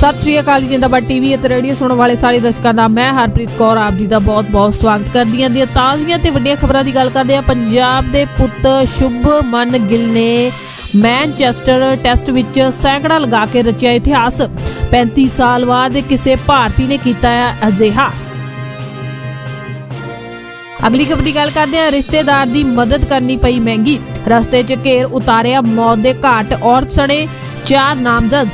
ਸਤਿ ਸ਼੍ਰੀ ਅਕਾਲ ਜੀ ਜਿੰਦਾਬਾਦ ਟੀਵੀ ਅਤੇ ਰੇਡੀਓ ਸੁਣਨ ਵਾਲੇ ਸਾਰੇ ਦਰਸ਼ਕਾਂ ਦਾ, ਮੈਂ ਹਰਪ੍ਰੀਤ ਕੌਰ, ਆਪ ਜੀ ਦਾ ਬਹੁਤ-ਬਹੁਤ ਸਵਾਗਤ ਕਰਦੀ ਹਾਂ। ਦੀਆਂ ਤਾਜ਼ੀਆਂ ਤੇ ਵੱਡੀਆਂ ਖਬਰਾਂ ਦੀ ਗੱਲ ਕਰਦੇ ਹਾਂ। ਪੰਜਾਬ ਦੇ ਪੁੱਤ ਸ਼ੁਭਮਨ ਗਿੱਲ ਨੇ ਮੈਨਚੈਸਟਰ ਟੈਸਟ ਵਿੱਚ ਸੈਂਕੜਾ ਲਗਾ ਕੇ ਰਚਿਆ ਇਤਿਹਾਸ। 35 ਸਾਲ ਬਾਅਦ ਕਿਸੇ ਭਾਰਤੀ ਨੇ ਕੀਤਾ ਹੈ ਅਜਿਹਾ। ਅਗਲੀ ਖਬਰ ਦੀ ਗੱਲ ਕਰਦੇ ਹਾਂ। ਰਿਸ਼ਤੇਦਾਰ ਦੀ ਮਦਦ ਕਰਨੀ ਪਈ ਮਹਿੰਗੀ। ਰਸਤੇ 'ਚ ਘੇਰ ਉਤਾਰਿਆ ਮੌਤ ਦੇ ਘਾਟ। ਔਰਤ ਸਣੇ ਚਾਰ ਨਾਮਜ਼ਦ।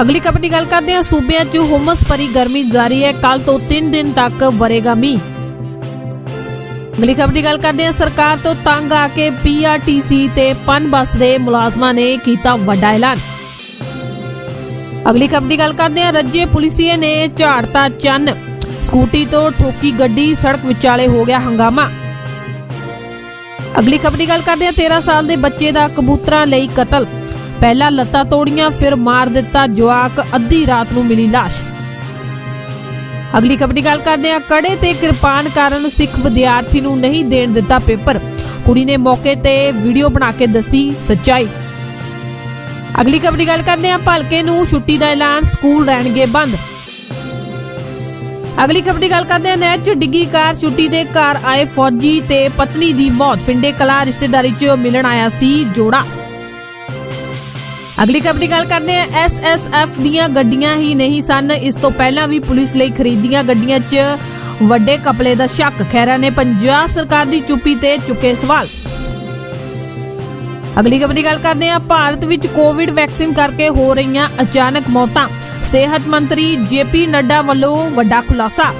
ਅਗਲੀ ਖਬਰ ਦੀ ਗੱਲ ਕਰਦੇ ਹਾਂ। ਸੂਬਿਆਂ 'ਚ ਹੁਮਸ ਭਰੀ ਗਰਮੀ ਜਾਰੀ ਹੈ। ਕੱਲ ਤੋਂ 3 ਦਿਨ ਤੱਕ ਵਰੇਗਾ ਮੀਂਹ। ਅਗਲੀ ਖਬਰ ਦੀ ਗੱਲ ਕਰਦੇ ਹਾਂ। ਸਰਕਾਰ ਤੋਂ ਤੰਗ ਆ ਕੇ ਪੀਆਰਟੀਸੀ ਤੇ ਪਨ ਬੱਸ ਦੇ ਮੁਲਾਜ਼ਮਾਂ ਨੇ ਕੀਤਾ ਵੱਡਾ ਐਲਾਨ। ਅਗਲੀ ਖਬਰ ਦੀ ਗੱਲ ਕਰਦੇ ਹਾਂ। ਰੱਜੇ ਪੁਲਿਸੀਏ ਨੇ ਝਾੜਤਾ ਚੰਨ। ਸਕੂਟੀ ਤੋਂ ਠੋਕੀ ਗੱਡੀ, ਸੜਕ ਵਿਚਾਲੇ ਹੋ ਗਿਆ ਹੰਗਾਮਾ। ਅਗਲੀ ਖਬਰ ਦੀ ਗੱਲ ਕਰਦੇ ਹਾਂ। 13 ਸਾਲ ਦੇ ਬੱਚੇ ਦਾ ਕਬੂਤਰਾਂ ਲਈ ਕਤਲ। ਪਹਿਲਾਂ ਲੱਤਾਂ ਤੋੜੀਆਂ, ਫਿਰ ਮਾਰ ਦਿੱਤਾ ਜਵਾਕ, ਅੱਧੀ ਰਾਤ ਨੂੰ ਮਿਲੀ ਲਾਸ਼। ਅਗਲੀ ਖਬਰ ਦੀ ਗੱਲ ਕਰਦੇ ਹਾਂ। ਕੜੇ ਤੇ ਕਿਰਪਾਨ ਕਾਰਨ ਸਿੱਖ ਵਿਦਿਆਰਥੀ ਨੂੰ ਨਹੀਂ ਦੇਣ ਦਿੱਤਾ ਪੇਪਰ। ਕੁੜੀ ਨੇ ਮੌਕੇ ਤੇ ਵੀਡੀਓ ਬਣਾ ਕੇ ਦੱਸੀ ਸੱਚਾਈ। ਅਗਲੀ ਖਬਰ ਦੀ ਗੱਲ ਕਰਦੇ ਹਾਂ। ਭਲਕੇ ਨੂੰ ਛੁੱਟੀ ਦਾ ਐਲਾਨ, ਸਕੂਲ ਰਹਿਣਗੇ ਬੰਦ। ਅਗਲੀ ਖਬਰ ਦੀ ਗੱਲ ਕਰਦੇ ਹਾਂ। ਨਹਿਰ 'ਚ ਡਿੱਗੀ ਕਾਰ, ਛੁੱਟੀ ਦੇ ਘਰ ਆਏ ਫੌਜੀ ਤੇ ਪਤਨੀ ਦੀ ਮੌਤ। ਫਿੰਡੇ ਕਲਾ ਰਿਸ਼ਤੇਦਾਰੀ 'ਚ ਮਿਲਣ ਆਇਆ ਸੀ ਜੋੜਾ। ਅਗਲੀ ਖਬਰ ਦੀ ਗੱਲ ਕਰਦੇ ਹਾਂ ਐਸਐਸਐਫ ਦੀਆਂ ਗੱਡੀਆਂ ਹੀ ਨਹੀਂ ਸਨ। ਇਸ ਤੋਂ ਪਹਿਲਾਂ ਵੀ ਪੁਲਿਸ ਲਈ ਖਰੀਦੀਆਂ ਗੱਡੀਆਂ 'ਚ ਵੱਡੇ ਕਪਲੇ ਦਾ ਸ਼ੱਕ। ਖੈਰਾ ਨੇ ਪੰਜਾਬ ਸਰਕਾਰ ਦੀ ਚੁੱਪੀ ਤੇ ਚੁੱਕੇ ਸਵਾਲ। ਅਗਲੀ ਖਬਰ ਦੀ ਗੱਲ ਕਰਦੇ ਹਾਂ ਭਾਰਤ ਵਿੱਚ ਕੋਵਿਡ ਵੈਕਸੀਨ ਕਰਕੇ ਹੋ ਰਹੀਆਂ ਅਚਾਨਕ ਮੌਤਾਂ। ਸਿਹਤ ਮੰਤਰੀ ਜੇਪੀ ਨੱਡਾ ਵੱਲੋਂ ਵੱਡਾ ਖੁਲਾਸਾ।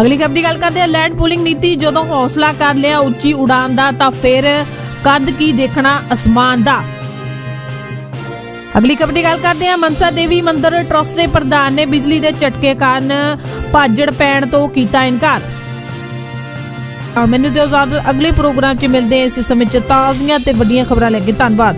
ਅਗਲੀ ਖਬਰ ਦੀ ਗੱਲ ਕਰਦੇ ਹਾਂ ਲੈਂਡ ਪੂਲਿੰਗ ਨੀਤੀ ਜਦੋਂ ਹੌਸਲਾ ਕਰ ਲਿਆ ਉੱਚੀ ਉਡਾਨ ਦਾ ਤਾਂ ਫਿਰ ਕੱਦ ਕੀ ਦੇਖਣਾ ਅਸਮਾਨ ਦਾ। ਅਗਲੀ ਖਬਰ ਦੀ ਗੱਲ ਕਰਦੇ ਹਾਂ। ਮਨਸਾ ਦੇਵੀ ਮੰਦਿਰ ਟਰਸਟ ਦੇ ਪ੍ਰਧਾਨ ਨੇ ਬਿਜਲੀ ਦੇ ਝਟਕੇ ਕਾਰਨ ਭਾਜੜ ਪੈਣ ਤੋਂ ਕੀਤਾ ਇਨਕਾਰ। ਔਰ ਮੈਨੂੰ ਦਿਓ ਇਜਾਜ਼ਤ। ਅਗਲੇ ਪ੍ਰੋਗਰਾਮ 'ਚ ਮਿਲਦੇ ਹਾਂ ਇਸ ਸਮੇਂ 'ਚ ਤਾਜ਼ੀਆਂ ਤੇ ਵੱਡੀਆਂ ਖਬਰਾਂ ਲੈ ਕੇ। ਧੰਨਵਾਦ।